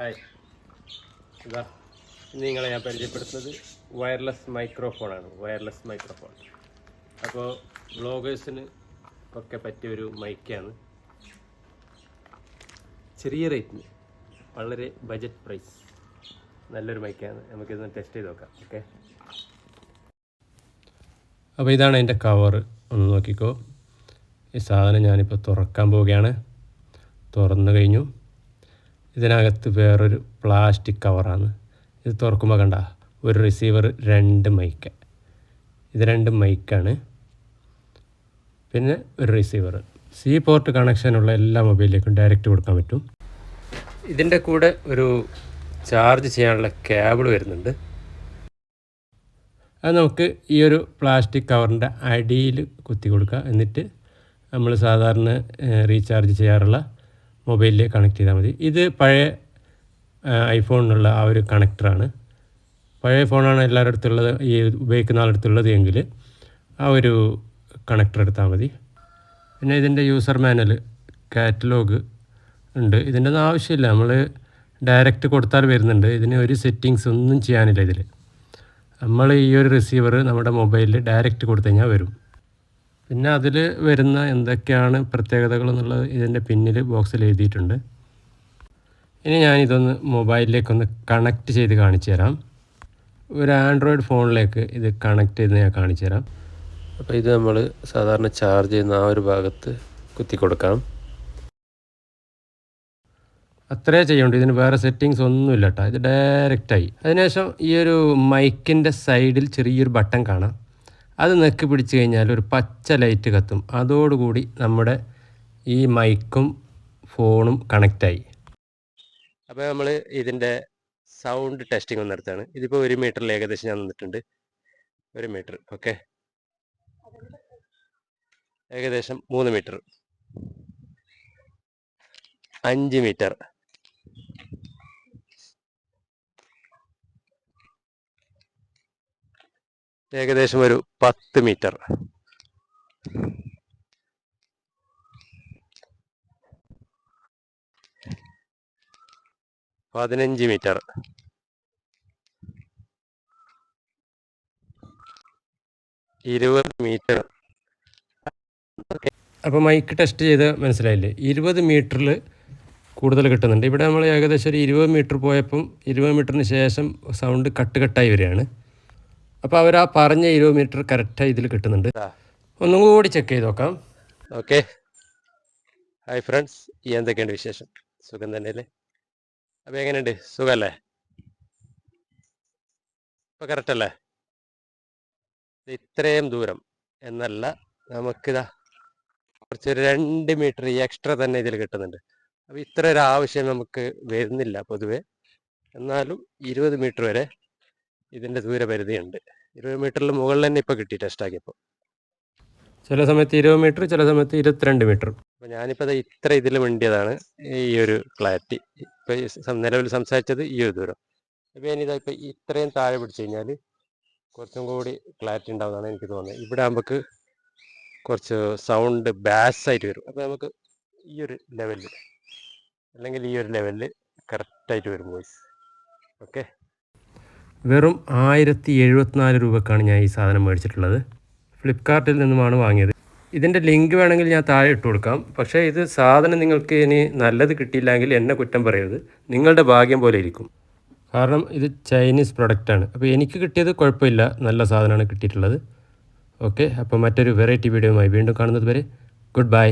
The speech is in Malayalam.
ഹായ്. ഇതാ നിങ്ങളെ ഞാൻ പരിചയപ്പെടുത്തുന്നത് വയർലെസ് മൈക്രോഫോണാണ് വയർലെസ് മൈക്രോഫോൺ. അപ്പോൾ വ്ളോഗേഴ്സിന് ഒക്കെ പറ്റിയ ഒരു മൈക്കാണ്. ചെറിയ റേറ്റിന് വളരെ ബജറ്റ് പ്രൈസ് നല്ലൊരു മൈക്കാണ്. നമുക്കിതൊന്ന് ടെസ്റ്റ് ചെയ്ത് നോക്കാം ഓക്കെ അപ്പോൾ ഇതാണ് എന്റെ കവർ ഒന്ന് നോക്കിക്കോ. ഈ സാധനം ഞാനിപ്പോൾ തുറക്കാൻ പോവുകയാണ്. തുറന്നു കഴിഞ്ഞു. ഇതിനകത്ത് വേറൊരു പ്ലാസ്റ്റിക് കവറാണ് ഇത് തുറക്കുമ്പോൾ കണ്ട ഒരു റിസീവർ രണ്ട് മൈക്ക് ഇത് രണ്ട് മൈക്കാണ് പിന്നെ ഒരു റിസീവർ സി പോർട്ട് കണക്ഷനുള്ള എല്ലാ മൊബൈലിലേക്കും ഡയറക്റ്റ് കൊടുക്കാൻ പറ്റും. ഇതിന്റെ കൂടെ ഒരു ചാർജ് ചെയ്യാനുള്ള കേബിൾ വരുന്നുണ്ട്. അത് നമുക്ക് ഈ ഒരു പ്ലാസ്റ്റിക് കവറിന്റെ അടിയിൽ കുത്തി കൊടുക്കുക എന്നിട്ട് നമ്മൾ സാധാരണ റീചാർജ് ചെയ്യാറുള്ള മൊബൈലിലേക്ക് കണക്ട് ചെയ്താൽ മതി. ഇത് പഴയ ഐഫോണിനുള്ള ആ ഒരു കണക്ടറാണ് പഴയ ഫോണാണ് എല്ലാവരുടെ അടുത്തുള്ളത് ഈ ഉപയോഗിക്കുന്ന ആളുടെ അടുത്തുള്ളത് എങ്കിൽ ആ ഒരു കണക്ടർ എടുത്താൽ മതി. പിന്നെ ഇതിന്റെ യൂസർ മാനുവൽ കാറ്റലോഗ് ഉണ്ട്. ഇതിന്റെ ഒന്നും ആവശ്യമില്ല. നമ്മൾ ഡയറക്റ്റ് കൊടുത്താൽ വരുന്നുണ്ട്. ഇതിന് ഒരു സെറ്റിങ്സ് ഒന്നും ചെയ്യാനില്ല ഇതിൽ നമ്മൾ ഈ ഒരു റിസീവർ നമ്മുടെ മൊബൈലിൽ ഡയറക്റ്റ് കൊടുത്തു കഴിഞ്ഞാൽ വരും. പിന്നെ അതിൽ വരുന്ന എന്തൊക്കെയാണ് പ്രത്യേകതകൾ എന്നുള്ളത് ഇതിന്റെ പിന്നിൽ ബോക്സിൽ എഴുതിയിട്ടുണ്ട്. ഇനി ഞാൻ ഞാനിതൊന്ന് മൊബൈലിലേക്കൊന്ന് കണക്ട് ചെയ്ത് കാണിച്ചു തരാം. ഒരു ആൻഡ്രോയിഡ് ഫോണിലേക്ക് ഇത് കണക്ട് ചെയ്ത് ഞാൻ കാണിച്ചു തരാം. അപ്പോൾ ഇത് നമ്മൾ സാധാരണ ചാർജ് ചെയ്യുന്ന ആ ഒരു ഭാഗത്ത് കുത്തി കൊടുക്കാം. അത്രേ ചെയ്യുള്ളൂ ഇതിന് വേറെ സെറ്റിങ്സ് ഒന്നുമില്ല കേട്ടോ. ഇത് ഡയറക്റ്റായി. അതിനുശേഷം ഈ ഒരു മൈക്കിന്റെ സൈഡിൽ ചെറിയൊരു ബട്ടൺ കാണാം. അത് നെക്ക് പിടിച്ച് കഴിഞ്ഞാൽ ഒരു പച്ച ലൈറ്റ് കത്തും. അതോടുകൂടി നമ്മുടെ ഈ മൈക്കും ഫോണും കണക്റ്റായി. അപ്പോൾ നമ്മൾ ഇതിന്റെ സൗണ്ട് ടെസ്റ്റിംഗ് ഒന്ന് നടത്താണ്. ഇതിപ്പോൾ ഒരു മീറ്ററിൽ ഏകദേശം ഞാൻ നിന്നിട്ടുണ്ട്. ഒരു മീറ്റർ ഓക്കെ? ഏകദേശം മൂന്ന് മീറ്റർ. അഞ്ച് മീറ്റർ. ഏകദേശം ഒരു പത്ത് മീറ്റർ. പതിനഞ്ച് മീറ്റർ. ഇരുപത് മീറ്റർ. അപ്പോൾ മൈക്ക് ടെസ്റ്റ് ചെയ്ത് മനസ്സിലായില്ലേ? ഇരുപത് മീറ്ററിൽ കൂടുതൽ കിട്ടുന്നുണ്ട്. ഇവിടെ നമ്മൾ ഏകദേശം ഒരു ഇരുപത് മീറ്റർ പോയപ്പം ഇരുപത് മീറ്ററിന് ശേഷം സൗണ്ട് കട്ട് കട്ടായി വരികയാണ്. അപ്പോൾ അവർ ആ പറഞ്ഞ കിലോമീറ്റർ കറക്റ്റ് കറക്റ്റായി ഇതിൽ കിട്ടുന്നുണ്ട്. ഒന്നും കൂടി ചെക്ക് ചെയ്ത് നോക്കാം. ഓക്കെ ഹായ് ഫ്രണ്ട്സ് ഈ എന്തൊക്കെയുണ്ട് വിശേഷം? സുഖം തന്നെയല്ലേ? അപ്പോൾ എങ്ങനെയുണ്ട്? സുഖമല്ലേ ഇപ്പോൾ കറക്റ്റ് അല്ലേ? ഇത് ഇത്രയും ദൂരം. എന്നല്ല നമുക്കിതാ കുറച്ചൊരു രണ്ട് മീറ്റർ എക്സ്ട്രാ തന്നെ ഇതിൽ കിട്ടുന്നുണ്ട്. അപ്പോൾ ഇത്ര ഒരു ആവശ്യം നമുക്ക് വരുന്നില്ല പൊതുവെ. എന്നാലും ഇരുപത് മീറ്റർ വരെ ഇതിന്റെ ദൂരപരിധിയുണ്ട് ഇരുപത് മീറ്ററിൽ മുകളിൽ തന്നെ ഇപ്പോൾ കിട്ടി ടെസ്റ്റ് ആക്കിയപ്പോൾ ചില സമയത്ത് ഇരുപത് മീറ്റർ ചില സമയത്ത് ഇരുപത്തിരണ്ട് മീറ്റർ. അപ്പോൾ ഞാനിപ്പോൾ ഇത്ര ഇതിൽ വേണ്ടിയതാണ് ഈ ഒരു ക്ലാരിറ്റി ഇപ്പോൾ നിലവിൽ സംസാരിച്ചത് ഈ ഒരു ദൂരം. അപ്പോൾ ഞാനിതാ ഇപ്പോൾ ഇത്രയും താഴെ പിടിച്ചു കഴിഞ്ഞാൽ കുറച്ചും കൂടി ക്ലാരിറ്റി ഉണ്ടാവുന്നതാണ് എനിക്ക് തോന്നുന്നത്. ഇവിടെ നമുക്ക് കുറച്ച് സൗണ്ട് ബാസ് ആയിട്ട് വരും. അപ്പോൾ നമുക്ക് ഈ ഒരു ലെവലിൽ അല്ലെങ്കിൽ ഈ ഒരു ലെവലിൽ കറക്റ്റായിട്ട് വരും വോയിസ് ഓക്കെ വെറും ആയിരത്തി എഴുപത്തിനാല് രൂപക്കാണ് ഞാൻ ഈ സാധനം മേടിച്ചിട്ടുള്ളത്. ഫ്ലിപ്പ്കാർട്ടിൽ നിന്നുമാണ് വാങ്ങിയത്. ഇതിന്റെ ലിങ്ക് വേണമെങ്കിൽ ഞാൻ താഴെ ഇട്ട് കൊടുക്കാം. പക്ഷേ ഇത് സാധനം നിങ്ങൾക്ക് ഇനി നല്ലത് കിട്ടിയില്ലെങ്കിൽ എന്നെ കുറ്റം പറയരുത്. നിങ്ങളുടെ ഭാഗ്യം പോലെ ഇരിക്കും. കാരണം ഇത് ചൈനീസ് പ്രൊഡക്റ്റാണ് അപ്പോൾ എനിക്ക് കിട്ടിയത് കുഴപ്പമില്ല. നല്ല സാധനമാണ് കിട്ടിയിട്ടുള്ളത്. ഓക്കെ അപ്പോൾ മറ്റൊരു വെറൈറ്റി വീഡിയോയുമായി വീണ്ടും കാണുന്നത് വരെ ഗുഡ് ബൈ.